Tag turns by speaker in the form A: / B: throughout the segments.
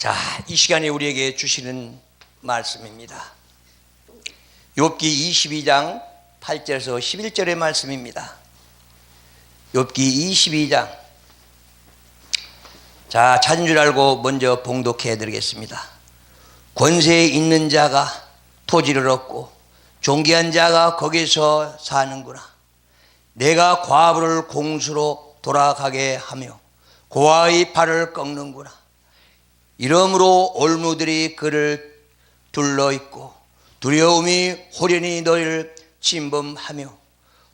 A: 자, 이 시간에 우리에게 주시는 말씀입니다. 욥기 22장 8절에서 11절의 말씀입니다. 욥기 22장 자, 찾은 줄 알고 먼저 봉독해 드리겠습니다. 권세에 있는 자가 토지를 얻고 존귀한 자가 거기서 사는구나. 내가 과부를 공수로 돌아가게 하며 고아의 발을 꺾는구나. 이러므로 올무들이 그를 둘러 있고 두려움이 호련히 너희를 침범하며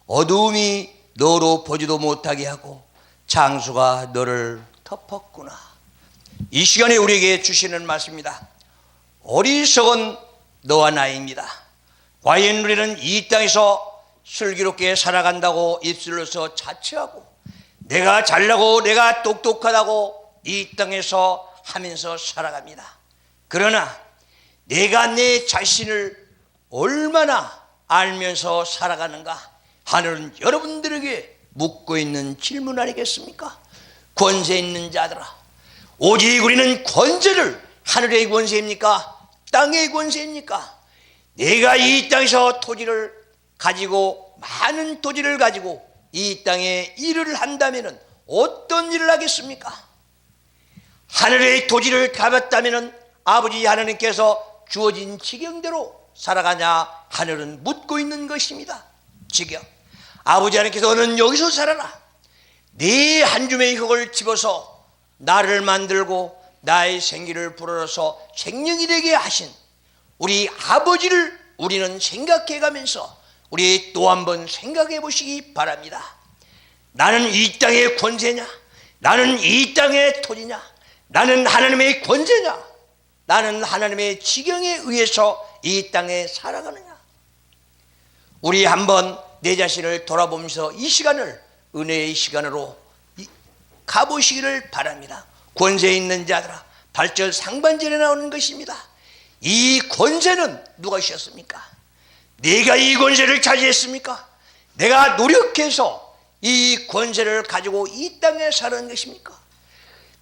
A: 어두움이 너로 보지도 못하게 하고 장수가 너를 덮었구나. 이 시간에 우리에게 주시는 말씀입니다. 어리석은 너와 나입니다. 과연 우리는 이 땅에서 슬기롭게 살아간다고 입술로서 자처하고 내가 잘나고 내가 똑똑하다고 이 땅에서 하면서 살아갑니다. 그러나 내가 내 자신을 얼마나 알면서 살아가는가 하늘은 여러분들에게 묻고 있는 질문 아니겠습니까? 권세 있는 자들아 오직 우리는 권세를 하늘의 권세입니까? 땅의 권세입니까? 내가 이 땅에서 토지를 가지고 많은 토지를 가지고 이 땅에 일을 한다면 어떤 일을 하겠습니까? 하늘의 토지를 가졌다면 아버지 하나님께서 주어진 지경대로 살아가냐 하늘은 묻고 있는 것입니다. 지경. 아버지 하나님께서 너는 여기서 살아라. 네 한 줌의 흙을 집어서 나를 만들고 나의 생기를 불어넣어서 생명이 되게 하신 우리 아버지를 우리는 생각해 가면서 우리 또 한 번 생각해 보시기 바랍니다. 나는 이 땅의 권세냐? 나는 이 땅의 토지냐? 나는 하나님의 권세냐? 나는 하나님의 지경에 의해서 이 땅에 살아가느냐? 우리 한번 내 자신을 돌아보면서 이 시간을 은혜의 시간으로 가보시기를 바랍니다. 권세 있는 자들아, 발절 상반절에 나오는 것입니다. 이 권세는 누가 주셨습니까? 내가 이 권세를 차지했습니까? 내가 노력해서 이 권세를 가지고 이 땅에 사는 것입니까?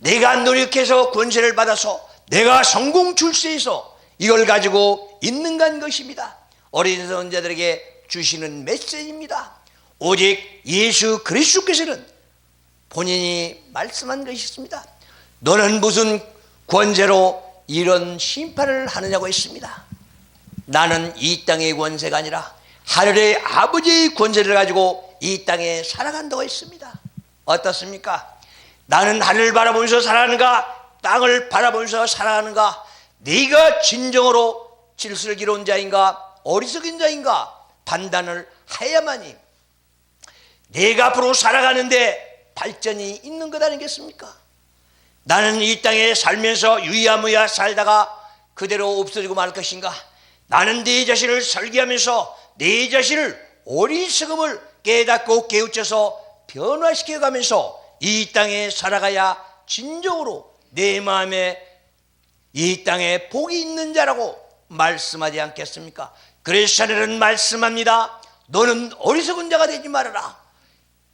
A: 내가 노력해서 권세를 받아서 내가 성공 출세해서 이걸 가지고 있는간 것입니다. 어린 선자들에게 주시는 메시지입니다. 오직 예수 그리스도께서는 본인이 말씀한 것이 있습니다. 너는 무슨 권세로 이런 심판을 하느냐고 했습니다. 나는 이 땅의 권세가 아니라 하늘의 아버지의 권세를 가지고 이 땅에 살아간다고 했습니다. 어떻습니까? 나는 하늘을 바라보면서 살아가는가? 땅을 바라보면서 살아가는가? 네가 진정으로 질서기로운 자인가? 어리석은 자인가? 판단을 해야만이 내가 앞으로 살아가는데 발전이 있는 것 아니겠습니까? 나는 이 땅에 살면서 유야무야 살다가 그대로 없어지고 말 것인가? 나는 내 자신을 설계하면서 내 자신을 어리석음을 깨닫고 깨우쳐서 변화시켜 가면서 이 땅에 살아가야 진정으로 내 마음에 이 땅에 복이 있는 자라고 말씀하지 않겠습니까? 자네는 말씀합니다. 너는 어리석은 자가 되지 말아라.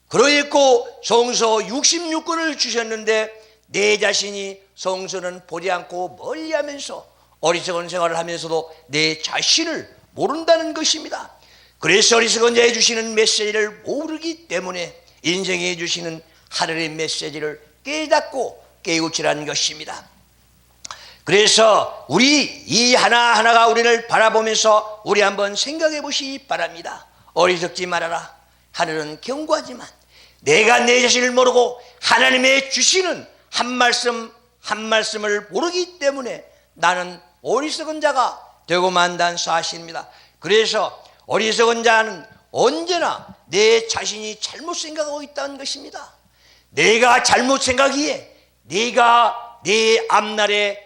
A: 그러했고 성서 66권을 주셨는데 내 자신이 성서는 보지 않고 멀리하면서 어리석은 생활을 하면서도 내 자신을 모른다는 것입니다. 그래서 어리석은 자에 주시는 메시지를 모르기 때문에 인생에 주시는 하늘의 메시지를 깨닫고 깨우치라는 것입니다. 그래서 우리 이 하나하나가 우리를 바라보면서 우리 한번 생각해 보시기 바랍니다. 어리석지 말아라. 하늘은 경고하지만 내가 내 자신을 모르고 하나님의 주시는 한 말씀 한 말씀을 모르기 때문에 나는 어리석은 자가 되고 만단 사실입니다. 그래서 어리석은 자는 언제나 내 자신이 잘못 생각하고 있다는 것입니다. 내가 잘못 생각이에 내가 내 앞날에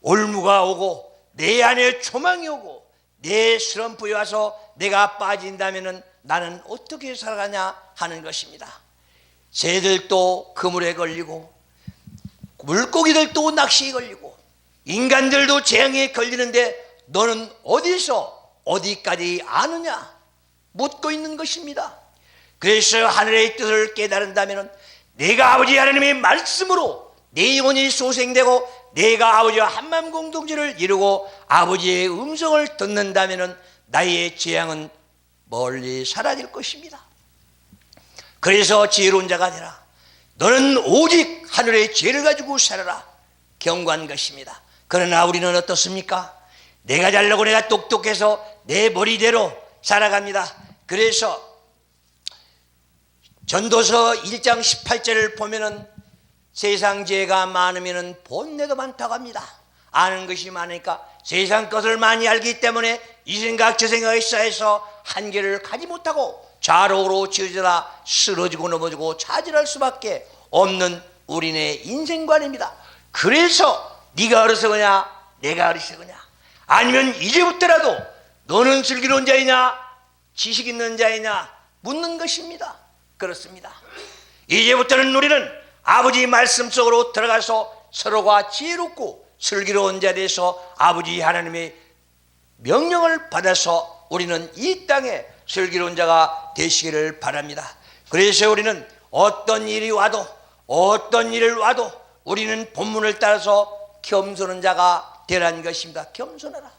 A: 올무가 오고 내 안에 조망이 오고 내 슬럼프에 와서 내가 빠진다면 나는 어떻게 살아가냐 하는 것입니다. 새들도 그물에 걸리고 물고기들도 낚시에 걸리고 인간들도 재앙에 걸리는데 너는 어디서 어디까지 아느냐 묻고 있는 것입니다. 그래서 하늘의 뜻을 깨달은다면 내가 아버지 하나님의 말씀으로 내 영혼이 소생되고 내가 아버지와 한마음 공동체를 이루고 아버지의 음성을 듣는다면 나의 재앙은 멀리 사라질 것입니다. 그래서 지혜로운 자가 되라. 너는 오직 하늘의 죄를 가지고 살아라. 경고한 것입니다. 그러나 우리는 어떻습니까? 내가 잘나고 내가 똑똑해서 내 머리대로 살아갑니다. 그래서 전도서 1장 18절을 보면은 세상 죄가 많으면 본내도 많다고 합니다. 아는 것이 많으니까 세상 것을 많이 알기 때문에 이 생각 저 생각에 쌓여서 한계를 가지 못하고 좌로우로 지어져라 쓰러지고 넘어지고 차질할 수밖에 없는 우리네 인생관입니다. 그래서 네가 어리석으냐 내가 어리석으냐 아니면 이제부터라도 너는 슬기로운 자이냐 지식 있는 자이냐 묻는 것입니다. 그렇습니다. 이제부터는 우리는 아버지 말씀 속으로 들어가서 서로가 지혜롭고 슬기로운 자 돼서 아버지 하나님의 명령을 받아서 우리는 이 땅에 슬기로운 자가 되시기를 바랍니다. 그래서 우리는 어떤 일이 와도 어떤 일을 와도 우리는 본문을 따라서 겸손한 자가 되라는 것입니다. 겸손하라.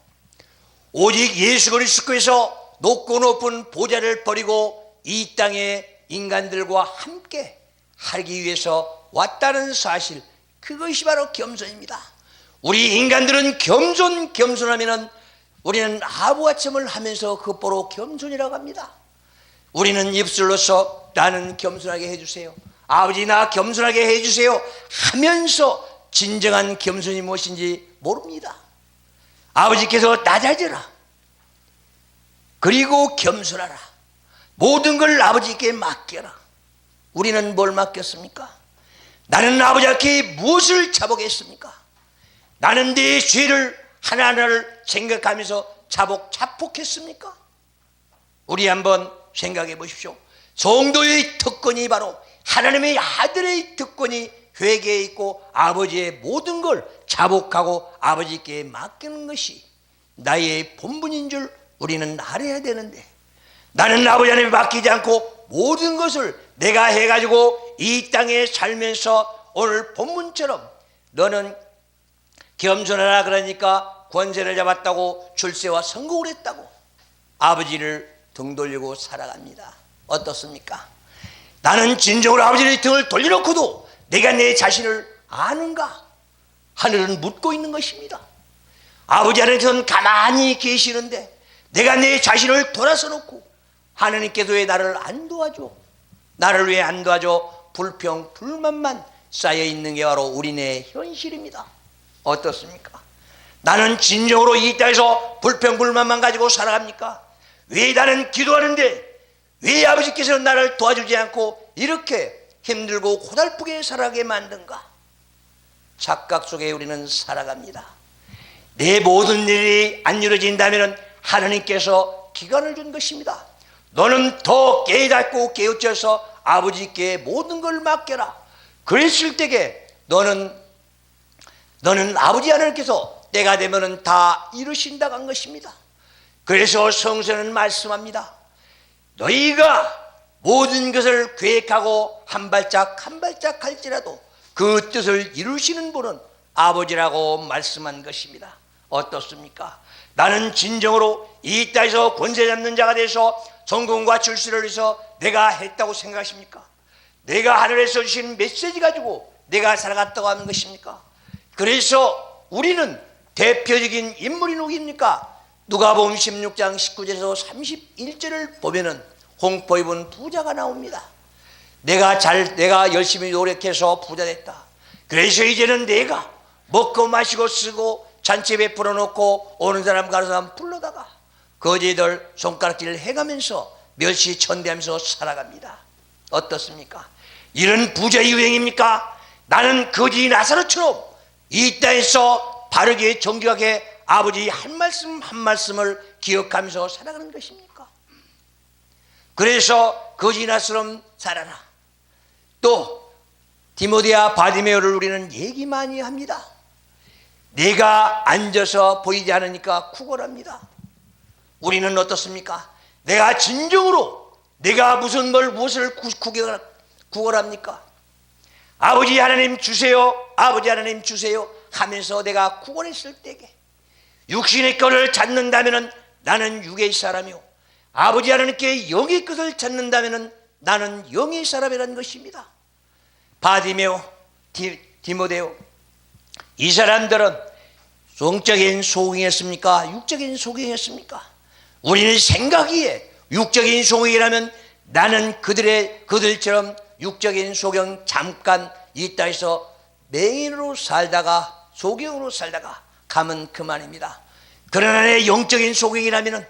A: 오직 예수 그리스도에서 높고 높은 보좌를 버리고 이 땅에 인간들과 함께 하기 위해서 왔다는 사실 그것이 바로 겸손입니다. 우리 인간들은 겸손 겸손하면은 우리는 아부아침을 하면서 그 보로 겸손이라고 합니다. 우리는 입술로서 나는 겸손하게 해주세요. 아버지 나 겸손하게 해주세요. 하면서 진정한 겸손이 무엇인지 모릅니다. 아버지께서 낮아져라. 그리고 겸손하라. 모든 걸 아버지께 맡겨라. 우리는 뭘 맡겼습니까? 나는 아버지 앞에 무엇을 자복했습니까? 나는 내 죄를 하나하나를 생각하면서 자복, 자폭했습니까? 우리 한번 생각해 보십시오. 성도의 특권이 바로 하나님의 아들의 특권이 회개에 있고 아버지의 모든 걸 자복하고 아버지께 맡기는 것이 나의 본분인 줄 우리는 알아야 되는데 나는 아버지 하나님에 맡기지 않고 모든 것을 내가 해가지고 이 땅에 살면서 오늘 본문처럼 너는 겸손하라 그러니까 권세를 잡았다고 출세와 성공을 했다고 아버지를 등 돌리고 살아갑니다. 어떻습니까? 나는 진정으로 아버지의 등을 돌려놓고도 내가 내 자신을 아는가? 하늘은 묻고 있는 것입니다. 아버지 하나님께서는 가만히 계시는데 내가 내 자신을 돌아서 놓고 하나님께서 왜 나를 안 도와줘? 나를 왜 안 도와줘? 불평, 불만만 쌓여 있는 게 바로 우리네 현실입니다. 어떻습니까? 나는 진정으로 이 땅에서 불평, 불만만 가지고 살아갑니까? 왜 나는 기도하는데 왜 아버지께서 나를 도와주지 않고 이렇게 힘들고 고달프게 살아가게 만든가? 착각 속에 우리는 살아갑니다. 내 모든 일이 안 이루어진다면 하나님께서 기간을 준 것입니다. 너는 더 깨닫고 깨우쳐서 아버지께 모든 걸 맡겨라. 그랬을 때에 너는 너는 아버지 하나님께서 때가 되면은 다 이루신다고 한 것입니다. 그래서 성서는 말씀합니다. 너희가 모든 것을 계획하고 한 발짝 한 발짝 할지라도 그 뜻을 이루시는 분은 아버지라고 말씀한 것입니다. 어떻습니까? 나는 진정으로 이 땅에서 권세 잡는 자가 돼서 성공과 출세를 위해서 내가 했다고 생각하십니까? 내가 하늘에서 주신 메시지 가지고 내가 살아갔다고 하는 것입니까? 그래서 우리는 대표적인 인물이 누구입니까? 누가복음 16장 19절에서 31절을 보면은 홍포 입은 부자가 나옵니다. 내가 잘 내가 열심히 노력해서 부자 됐다. 그래서 이제는 내가 먹고 마시고 쓰고 잔치 베풀어 놓고 오는 사람 가는 사람 불러다가 거지들 손가락질을 해가면서 멸시 천대하면서 살아갑니다. 어떻습니까? 이런 부자 유행입니까? 나는 거지 나사로처럼 이 땅에서 바르게 정직하게 아버지 한 말씀 한 말씀을 기억하면서 살아가는 것입니까? 그래서 거지 나처럼 살아라. 또 디모데와 바디메오를 우리는 얘기 많이 합니다. 내가 앉아서 보이지 않으니까 구걸합니다. 우리는 어떻습니까? 내가 진정으로 내가 무슨 뭘 무엇을 구걸합니까? 아버지 하나님 주세요. 아버지 하나님 주세요. 하면서 내가 구원했을 때에 육신의 것을 찾는다면 나는 육의 사람이요. 아버지 하나님께 영의 것을 찾는다면 나는 영의 사람이라는 것입니다. 바디메오, 디, 디모데오 이 사람들은 성적인 소경이었습니까? 육적인 소경이었습니까? 우리는 생각이에 육적인 소경이라면 나는 그들의 그들처럼 육적인 소경 잠깐 이 땅에서 맹인으로 살다가 소경으로 살다가 가면 그만입니다. 그러나 내 영적인 소경이라면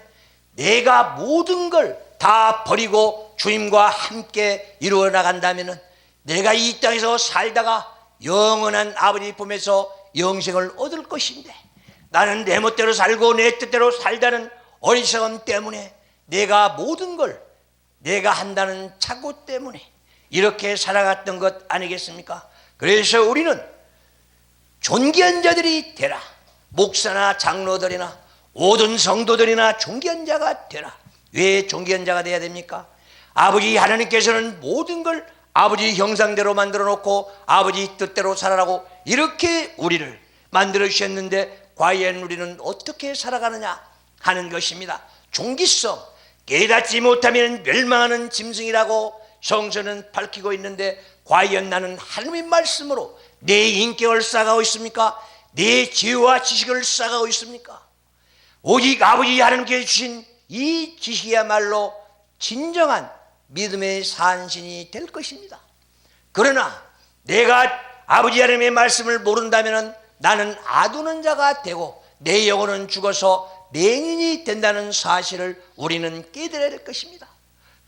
A: 내가 모든 걸 다 버리고 주님과 함께 이루어 나간다면 내가 이 땅에서 살다가 영원한 아버지 품에서 영생을 얻을 것인데 나는 내 멋대로 살고 내 뜻대로 살다는 어리석음 때문에 내가 모든 걸 내가 한다는 착오 때문에 이렇게 살아갔던 것 아니겠습니까? 그래서 우리는 존귀한 자들이 되라. 목사나 장로들이나 모든 성도들이나 존귀한 자가 되라. 왜 존귀한 자가 돼야 됩니까? 아버지 하나님께서는 모든 걸 아버지 형상대로 만들어 놓고 아버지 뜻대로 살아라고 이렇게 우리를 만들어 주셨는데 과연 우리는 어떻게 살아가느냐 하는 것입니다. 종기성 깨닫지 못하면 멸망하는 짐승이라고 성서는 밝히고 있는데 과연 나는 하나님의 말씀으로 내 인격을 쌓아가고 있습니까? 내 지혜와 지식을 쌓아가고 있습니까? 오직 아버지 하나님께 주신 이 지식이야말로 진정한 믿음의 산신이 될 것입니다. 그러나 내가 아버지 하나님의 말씀을 모른다면 나는 아두는 자가 되고 내 영혼은 죽어서 맹인이 된다는 사실을 우리는 깨달아야 될 것입니다.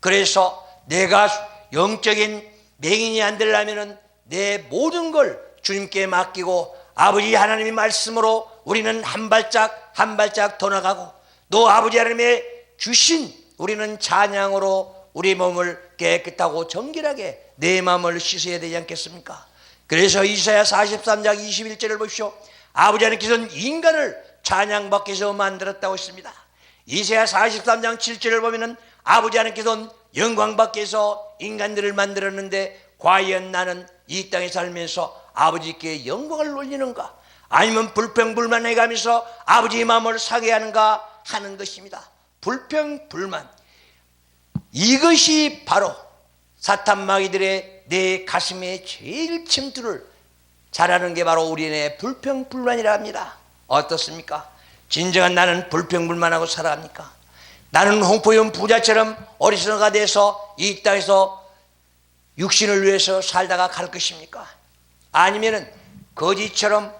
A: 그래서 내가 영적인 맹인이 안 되려면 내 모든 걸 주님께 맡기고 아버지 하나님의 말씀으로 우리는 한 발짝 한 발짝 더 나가고 또 아버지 하나님의 주신 우리는 찬양으로 우리 몸을 깨끗하고 정결하게 내 마음을 씻어야 되지 않겠습니까? 그래서 이사야 43장 21절을 보십시오. 아버지 하나님께서는 인간을 찬양받기 위해서 만들었다고 했습니다. 이사야 43장 7절을 보면은 아버지 하나님께서는 영광받기 위해서 인간들을 만들었는데 과연 나는 이 땅에 살면서 아버지께 영광을 올리는가? 아니면 불평불만해 가면서 아버지의 마음을 사게 하는가 하는 것입니다. 불평불만. 이것이 바로 사탄 마귀들의 내 가슴에 제일 침투를 잘하는 게 바로 우리의 불평불만이라 합니다. 어떻습니까? 진정한 나는 불평불만하고 살아갑니까? 나는 홍포연 부자처럼 어리석어가 돼서 이 땅에서 육신을 위해서 살다가 갈 것입니까? 아니면은 거지처럼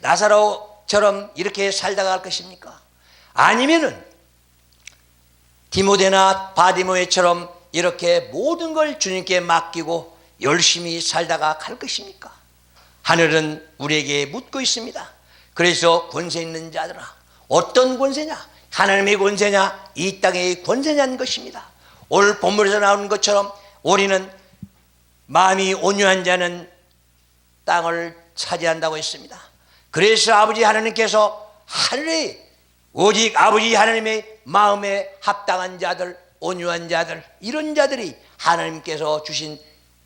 A: 나사로처럼 이렇게 살다가 갈 것입니까? 아니면은 디모데나 바디모에처럼 이렇게 모든 걸 주님께 맡기고 열심히 살다가 갈 것입니까? 하늘은 우리에게 묻고 있습니다. 그래서 권세 있는 자들아, 어떤 권세냐? 하나님의 권세냐? 이 땅의 권세냐는 것입니다. 오늘 본문에서 나오는 것처럼 우리는 마음이 온유한 자는 땅을 차지한다고 했습니다. 그래서 아버지 하나님께서 하늘에 오직 아버지 하나님의 마음에 합당한 자들, 온유한 자들, 이런 자들이 하나님께서 주신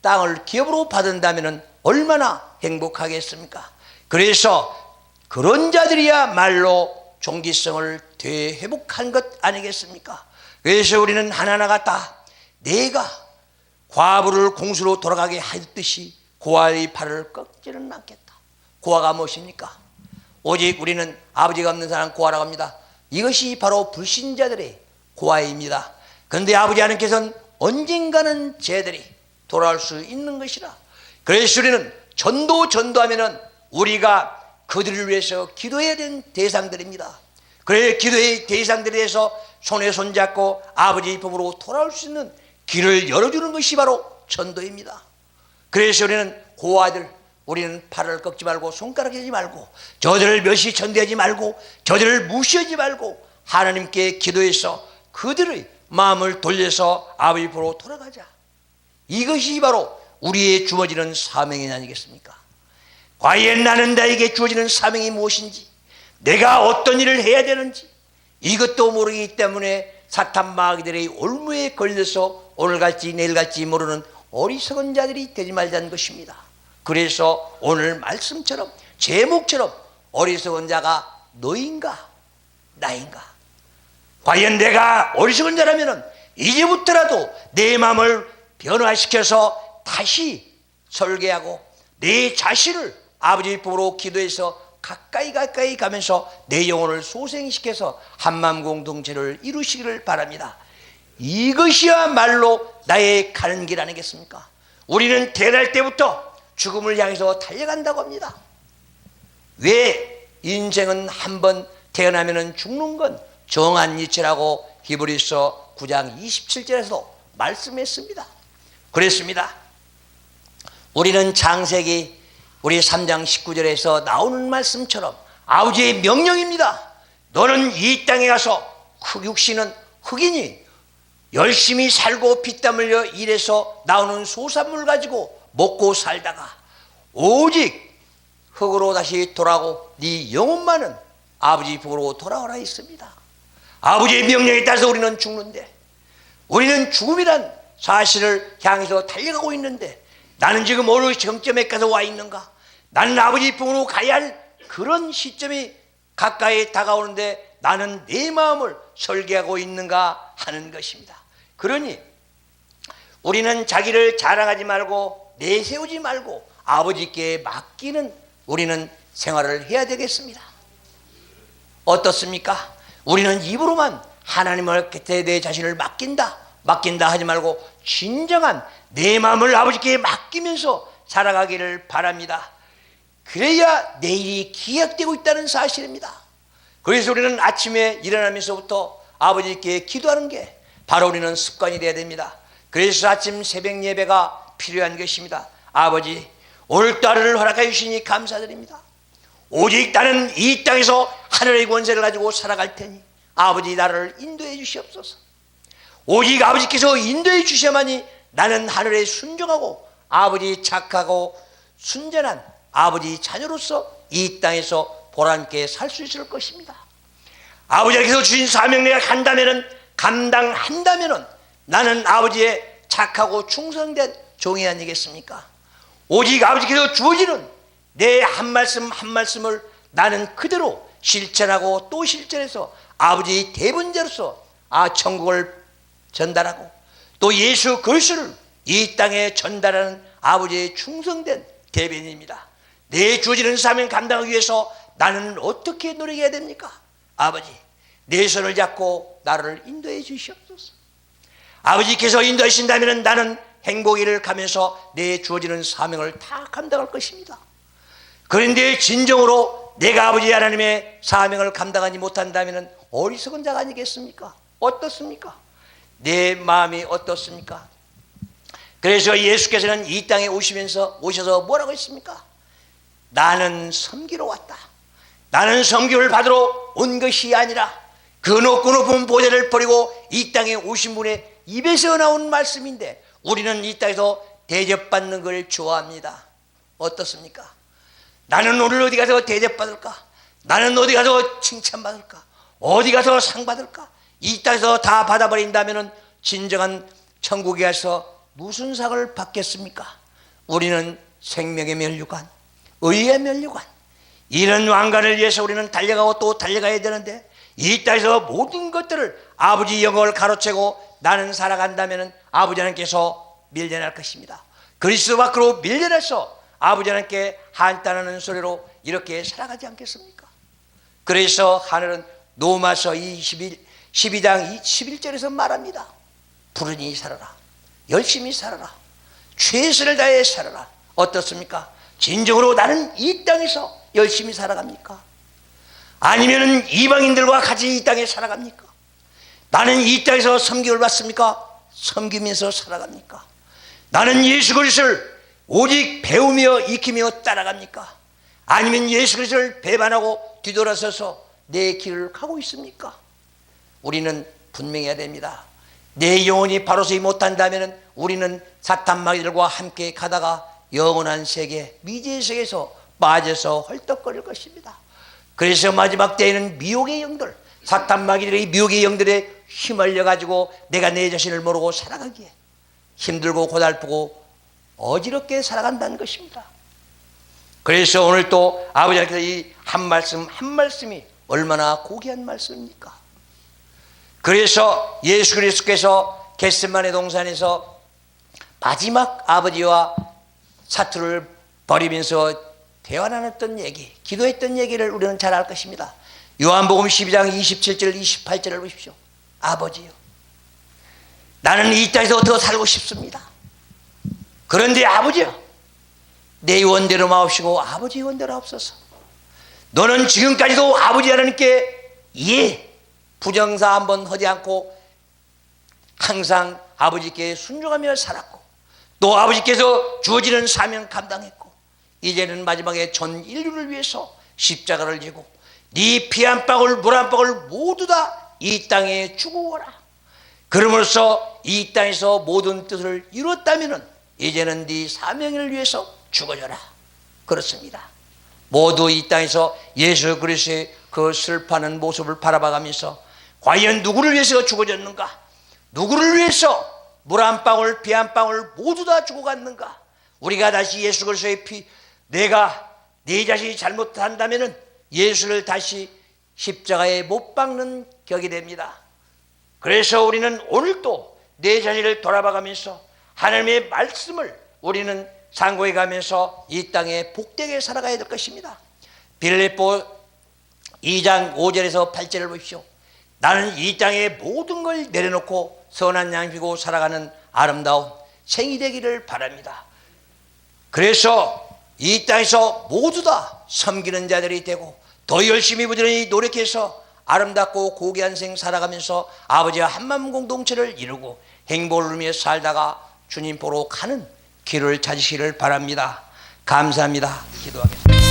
A: 땅을 기업으로 받은다면 얼마나 행복하겠습니까? 그래서 그런 자들이야 말로 종기성을 되회복한 것 아니겠습니까? 그래서 우리는 하나하나가 다 내가 과부를 공수로 돌아가게 하듯이 고아의 팔을 꺾지는 않겠다. 고아가 무엇입니까? 오직 우리는 아버지가 없는 사람 고아라고 합니다. 이것이 바로 불신자들의 고아입니다. 그런데 아버지 하나님께서는 언젠가는 쟤들이 돌아올 수 있는 것이라. 그래서 우리는 전도 전도하면은 우리가 그들을 위해서 기도해야 되는 대상들입니다. 그래 기도의 대상들에 대해서 손에 손잡고 아버지 품으로 돌아올 수 있는 길을 열어주는 것이 바로 전도입니다. 그래서 우리는 고아들, 우리는 팔을 꺾지 말고 손가락 하지 말고 저들을 멸시 전대하지 말고 저들을 무시하지 말고 하나님께 기도해서 그들의 마음을 돌려서 아버지 보러 돌아가자. 이것이 바로 우리의 주어지는 사명이 아니겠습니까? 과연 나는 나에게 주어지는 사명이 무엇인지 내가 어떤 일을 해야 되는지 이것도 모르기 때문에 사탄 마귀들의 올무에 걸려서 오늘 갈지 내일 갈지 모르는 어리석은 자들이 되지 말자는 것입니다. 그래서 오늘 말씀처럼 제목처럼 어리석은 자가 너인가 나인가 과연 내가 어리석은 자라면 이제부터라도 내 마음을 변화시켜서 다시 설계하고 내 자신을 아버지 보로 기도해서 가까이 가까이 가면서 내 영혼을 소생시켜서 한마음 공동체를 이루시기를 바랍니다. 이것이야말로 나의 가는 길 아니겠습니까? 우리는 태어날 때부터 죽음을 향해서 달려간다고 합니다. 왜 인생은 한 번 태어나면 죽는 건 정한 이치라고 히브리서 9장 27절에서 말씀했습니다. 그랬습니다. 우리는 장세기 우리 3장 19절에서 나오는 말씀처럼 아버지의 명령입니다. 너는 이 땅에 가서 흙 육신은 흙이니 열심히 살고 피땀 흘려 일해서 나오는 소산물 가지고 먹고 살다가 오직 흙으로 다시 돌아오고 네 영혼만은 아버지 보러 돌아오라 했습니다. 아버지의 명령에 따라서 우리는 죽는데 우리는 죽음이란 사실을 향해서 달려가고 있는데 나는 지금 어느 정점에 가서 와 있는가? 나는 아버지 품으로 가야 할 그런 시점이 가까이 다가오는데 나는 내 마음을 설계하고 있는가 하는 것입니다. 그러니 우리는 자기를 자랑하지 말고 내세우지 말고 아버지께 맡기는 우리는 생활을 해야 되겠습니다. 어떻습니까? 우리는 입으로만 하나님을 곁에 내 자신을 맡긴다, 맡긴다 하지 말고 진정한 내 마음을 아버지께 맡기면서 살아가기를 바랍니다. 그래야 내일이 기약되고 있다는 사실입니다. 그래서 우리는 아침에 일어나면서부터 아버지께 기도하는 게 바로 우리는 습관이 되어야 됩니다. 그래서 아침 새벽 예배가 필요한 것입니다. 아버지, 오늘따를 허락해 주시니 감사드립니다. 오직 나는 이 땅에서 하늘의 권세를 가지고 살아갈 테니 아버지 나를 인도해 주시옵소서. 오직 아버지께서 인도해 주셔야만이 나는 하늘에 순종하고 아버지 착하고 순전한 아버지 자녀로서 이 땅에서 보람있게 살수 있을 것입니다. 아버지께서 주신 사명 내가 간다면은 감당한다면은 나는 아버지의 착하고 충성된 종이 아니겠습니까? 오직 아버지께서 주어지는 내 한 말씀 한 말씀을 나는 그대로 실천하고 또 실천해서 아버지 대분자로서 아 천국을 전달하고 또 예수 그리스도를 이 땅에 전달하는 아버지의 충성된 대변입니다. 내 주어지는 사명 감당하기 위해서 나는 어떻게 노력해야 됩니까? 아버지, 내 손을 잡고 나를 인도해 주시옵소서. 아버지께서 인도하신다면 나는 행복이를 가면서 내 주어지는 사명을 다 감당할 것입니다. 그런데 진정으로 내가 아버지 하나님의 사명을 감당하지 못한다면 어리석은 자가 아니겠습니까? 어떻습니까? 내 마음이 어떻습니까? 그래서 예수께서는 이 땅에 오시면서 오셔서 뭐라고 했습니까? 나는 섬기러 왔다. 나는 섬기를 받으러 온 것이 아니라 그 높고 높은 보좌를 버리고 이 땅에 오신 분의 입에서 나온 말씀인데 우리는 이 땅에서 대접받는 걸 좋아합니다. 어떻습니까? 나는 오늘 어디 가서 대접받을까? 나는 어디 가서 칭찬받을까? 어디 가서 상 받을까? 이 땅에서 다 받아버린다면 진정한 천국에 가서 무슨 상을 받겠습니까? 우리는 생명의 면류관, 의의 면류관, 이런 왕관을 위해서 우리는 달려가고 또 달려가야 되는데 이 땅에서 모든 것들을 아버지 영광을 가로채고 나는 살아간다면 아버지 하나님께서 밀려날 것입니다. 그리스도 밖으로 밀려나서 아버지 하나님께 한탄하는 소리로 이렇게 살아가지 않겠습니까? 그래서 하늘은 노마서 21, 12장 11절에서 말합니다. 부르니 살아라. 열심히 살아라. 최선을 다해 살아라. 어떻습니까? 진정으로 나는 이 땅에서 열심히 살아갑니까? 아니면 이방인들과 같이 이 땅에 살아갑니까? 나는 이 땅에서 섬김을 받습니까? 섬기면서 살아갑니까? 나는 예수 그리스도를 오직 배우며 익히며 따라갑니까? 아니면 예수 그리스도를 배반하고 뒤돌아서서 내 길을 가고 있습니까? 우리는 분명해야 됩니다. 내 영혼이 바로 서지 못한다면 우리는 사탄 마귀들과 함께 가다가 영원한 세계, 미지의 세계에서 빠져서 헐떡거릴 것입니다. 그래서 마지막 때에는 미혹의 영들, 사탄 마귀들의 미혹의 영들에 휘말려 가지고 내가 내 자신을 모르고 살아가기에 힘들고 고달프고 어지럽게 살아간다는 것입니다. 그래서 오늘 또 아버지 께서 이 한 말씀 한 말씀이 얼마나 고귀한 말씀입니까? 그래서 예수 그리스도께서 겟세만의 동산에서 마지막 아버지와 사투를 벌이면서 대화 나눴던 얘기, 기도했던 얘기를 우리는 잘 알 것입니다. 요한복음 12장 27절 28절을 보십시오. 아버지요. 나는 이 땅에서 더 살고 싶습니다. 그런데 아버지요. 내 원대로 마옵시고 아버지 원대로 없어서. 너는 지금까지도 아버지 하나님께 예 부정사 한 번 하지 않고 항상 아버지께 순종하며 살았고 또 아버지께서 주어지는 사명 감당했고 이제는 마지막에 전 인류를 위해서 십자가를 지고 네 피 한 방울 물 한 방울 모두 다 이 땅에 주고 오라. 그러므로써 이 땅에서 모든 뜻을 이뤘다면 이제는 네 사명을 위해서 죽어져라. 그렇습니다. 모두 이 땅에서 예수 그리스도의 그 슬퍼하는 모습을 바라봐가면서 과연 누구를 위해서 죽어졌는가? 누구를 위해서 물 한 방울, 비 한 방울 모두 다 죽어갔는가? 우리가 다시 예수 그리스도의 피, 내가 내 자신이 잘못한다면 예수를 다시 십자가에 못 박는 격이 됩니다. 그래서 우리는 오늘도 내 자신을 돌아봐가면서 하나님의 말씀을 우리는 상고해 가면서 이 땅에 복되게 살아가야 될 것입니다. 빌립보 2장 5절에서 8절을 보십시오. 나는 이 땅의 모든 걸 내려놓고 선한 양 피고 살아가는 아름다운 생이 되기를 바랍니다. 그래서 이 땅에서 모두 다 섬기는 자들이 되고 더 열심히 부지런히 노력해서 아름답고 고귀한 생 살아가면서 아버지와 한마음 공동체를 이루고 행복을 누리며 살다가 주님 보러 가는 길을 찾으시기를 바랍니다. 감사합니다. 기도하겠습니다.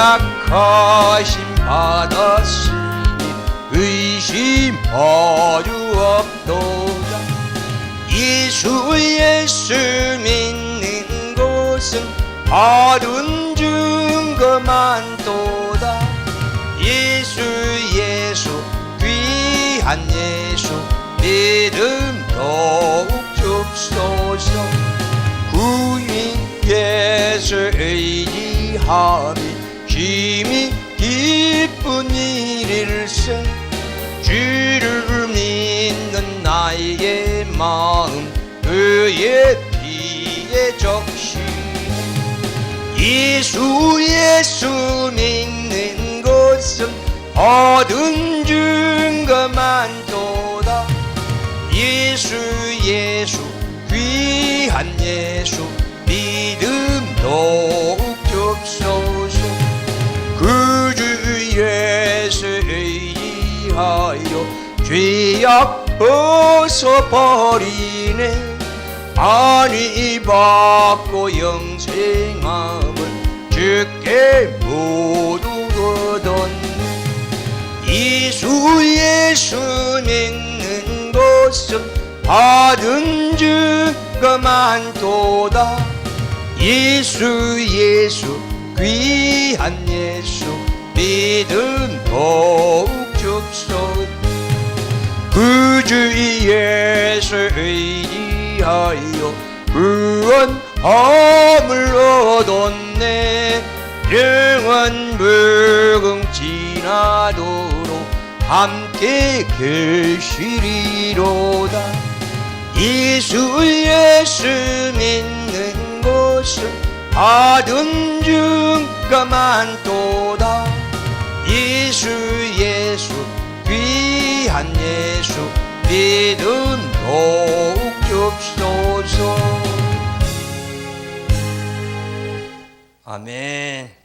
A: 허락하심 받았으니 의심하주 없도다 예수 예수 믿는 곳은 바른 증거만 도다. 예수 예수 귀한 예수 믿음 더욱 줍소서. 구인 예수 의지함이 힘이 기쁜 일일세. 주를 믿는 나의 마음 그의 피에 적시. 예수 예수 믿는 것은 얻은 증거만 도다. 예수 예수 귀한 예수 믿음 더 죄악 벗어버리네. 안위 받고 영생함을 주께 모두 얻었네. 예수 예수 믿는 것은 받은 증거만 도다. 예수 예수 귀한 예수 믿음 더욱 줍소 그 주 예수 의지하여 구원함을 얻었네. 영원 무궁지나도록 함께 계시리로다. 예수 예수 믿는 것은 받은 증거만 도다. 예수 예수 귀한 예수 믿음 더욱 줍소서. 아멘